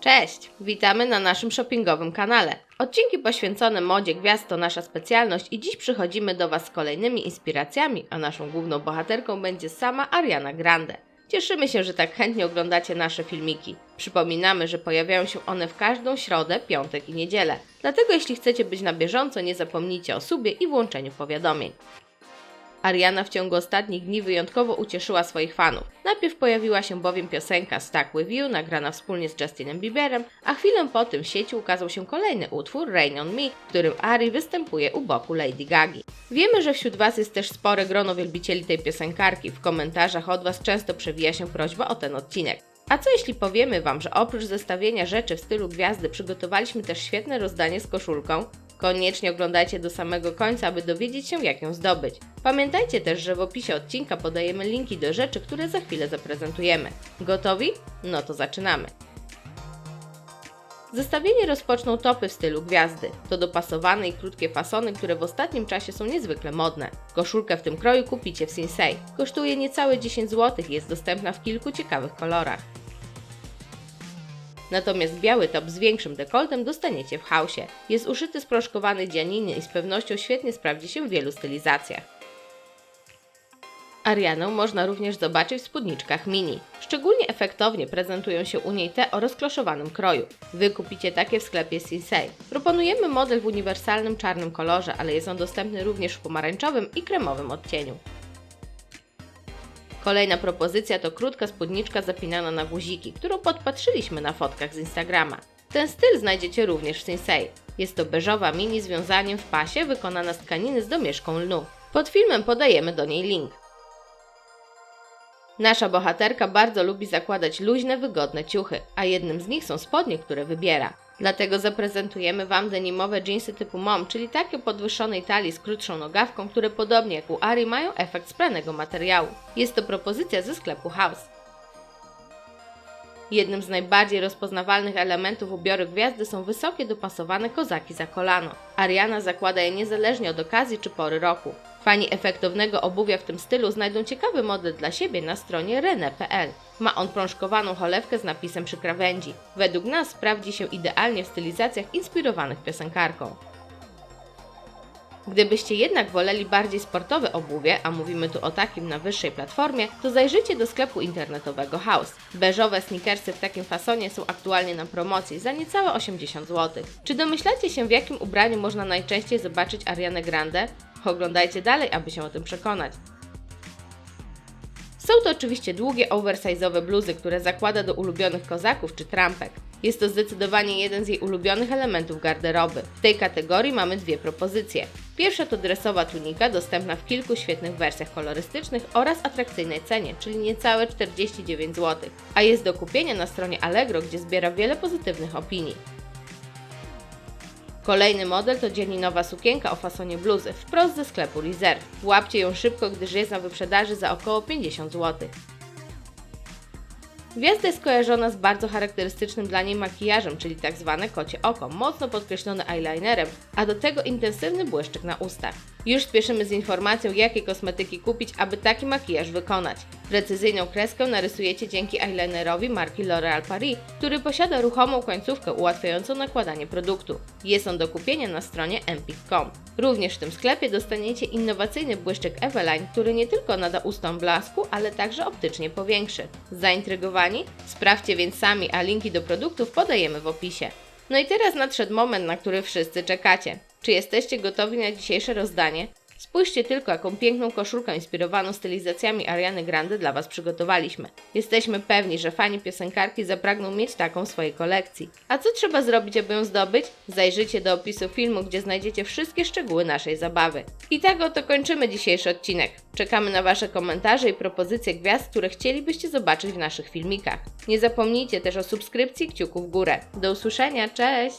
Cześć! Witamy na naszym shoppingowym kanale. Odcinki poświęcone modzie gwiazd to nasza specjalność i dziś przychodzimy do Was z kolejnymi inspiracjami, a naszą główną bohaterką będzie sama Ariana Grande. Cieszymy się, że tak chętnie oglądacie nasze filmiki. Przypominamy, że pojawiają się one w każdą środę, piątek i niedzielę. Dlatego jeśli chcecie być na bieżąco, nie zapomnijcie o subie i włączeniu powiadomień. Ariana w ciągu ostatnich dni wyjątkowo ucieszyła swoich fanów. Najpierw pojawiła się bowiem piosenka Stuck With You, nagrana wspólnie z Justinem Bieberem, a chwilę po tym w sieci ukazał się kolejny utwór, Rain On Me, w którym Ari występuje u boku Lady Gagi. Wiemy, że wśród Was jest też spore grono wielbicieli tej piosenkarki. W komentarzach od Was często przewija się prośba o ten odcinek. A co jeśli powiemy Wam, że oprócz zestawienia rzeczy w stylu gwiazdy przygotowaliśmy też świetne rozdanie z koszulką? Koniecznie oglądajcie do samego końca, aby dowiedzieć się, jak ją zdobyć. Pamiętajcie też, że w opisie odcinka podajemy linki do rzeczy, które za chwilę zaprezentujemy. Gotowi? No to zaczynamy. Zestawienie rozpoczną topy w stylu gwiazdy. To dopasowane i krótkie fasony, które w ostatnim czasie są niezwykle modne. Koszulkę w tym kroju kupicie w Sinsei. Kosztuje niecałe 10 zł i jest dostępna w kilku ciekawych kolorach. Natomiast biały top z większym dekoltem dostaniecie w hausie. Jest uszyty z proszkowanej dzianiny i z pewnością świetnie sprawdzi się w wielu stylizacjach. Arianę można również zobaczyć w spódniczkach mini. Szczególnie efektownie prezentują się u niej te o rozkloszowanym kroju. Wy kupicie takie w sklepie Sinsei. Proponujemy model w uniwersalnym czarnym kolorze, ale jest on dostępny również w pomarańczowym i kremowym odcieniu. Kolejna propozycja to krótka spódniczka zapinana na guziki, którą podpatrzyliśmy na fotkach z Instagrama. Ten styl znajdziecie również w Sinsei. Jest to beżowa mini z wiązaniem w pasie wykonana z tkaniny z domieszką lnu. Pod filmem podajemy do niej link. Nasza bohaterka bardzo lubi zakładać luźne, wygodne ciuchy, a jednym z nich są spodnie, które wybiera. Dlatego zaprezentujemy Wam denimowe jeansy typu mom, czyli takie o podwyższonej talii z krótszą nogawką, które podobnie jak u Ari mają efekt spranego materiału. Jest to propozycja ze sklepu House. Jednym z najbardziej rozpoznawalnych elementów ubioru gwiazdy są wysokie dopasowane kozaki za kolano. Ariana zakłada je niezależnie od okazji czy pory roku. Fani efektownego obuwia w tym stylu znajdą ciekawy model dla siebie na stronie rene.pl. Ma on prążkowaną cholewkę z napisem przy krawędzi. Według nas sprawdzi się idealnie w stylizacjach inspirowanych piosenkarką. Gdybyście jednak woleli bardziej sportowe obuwie, a mówimy tu o takim na wyższej platformie, to zajrzyjcie do sklepu internetowego House. Beżowe sneakersy w takim fasonie są aktualnie na promocji za niecałe 80 zł. Czy domyślacie się w jakim ubraniu można najczęściej zobaczyć Arianę Grande? Oglądajcie dalej, aby się o tym przekonać. Są to oczywiście długie, oversize'owe bluzy, które zakłada do ulubionych kozaków czy trampek. Jest to zdecydowanie jeden z jej ulubionych elementów garderoby. W tej kategorii mamy dwie propozycje. Pierwsza to dresowa tunika, dostępna w kilku świetnych wersjach kolorystycznych oraz atrakcyjnej cenie, czyli niecałe 49 zł, a jest do kupienia na stronie Allegro, gdzie zbiera wiele pozytywnych opinii. Kolejny model to dzieninowa sukienka o fasonie bluzy, wprost ze sklepu Reserve. Łapcie ją szybko, gdyż jest na wyprzedaży za około 50 zł. Gwiazda jest kojarzona z bardzo charakterystycznym dla niej makijażem, czyli tak zwane kocie oko, mocno podkreślone eyelinerem, a do tego intensywny błyszczyk na ustach. Już spieszymy z informacją, jakie kosmetyki kupić, aby taki makijaż wykonać. Precyzyjną kreskę narysujecie dzięki eyelinerowi marki L'Oréal Paris, który posiada ruchomą końcówkę ułatwiającą nakładanie produktu. Jest on do kupienia na stronie empik.com. Również w tym sklepie dostaniecie innowacyjny błyszczyk Eveline, który nie tylko nada ustom blasku, ale także optycznie powiększy. Zaintrygowani? Sprawdźcie więc sami, a linki do produktów podajemy w opisie. No i teraz nadszedł moment, na który wszyscy czekacie. Czy jesteście gotowi na dzisiejsze rozdanie? Spójrzcie tylko, jaką piękną koszulkę inspirowaną stylizacjami Ariany Grande dla Was przygotowaliśmy. Jesteśmy pewni, że fani piosenkarki zapragną mieć taką w swojej kolekcji. A co trzeba zrobić, aby ją zdobyć? Zajrzyjcie do opisu filmu, gdzie znajdziecie wszystkie szczegóły naszej zabawy. I tak oto kończymy dzisiejszy odcinek. Czekamy na Wasze komentarze i propozycje gwiazd, które chcielibyście zobaczyć w naszych filmikach. Nie zapomnijcie też o subskrypcji kciuku w górę. Do usłyszenia, cześć!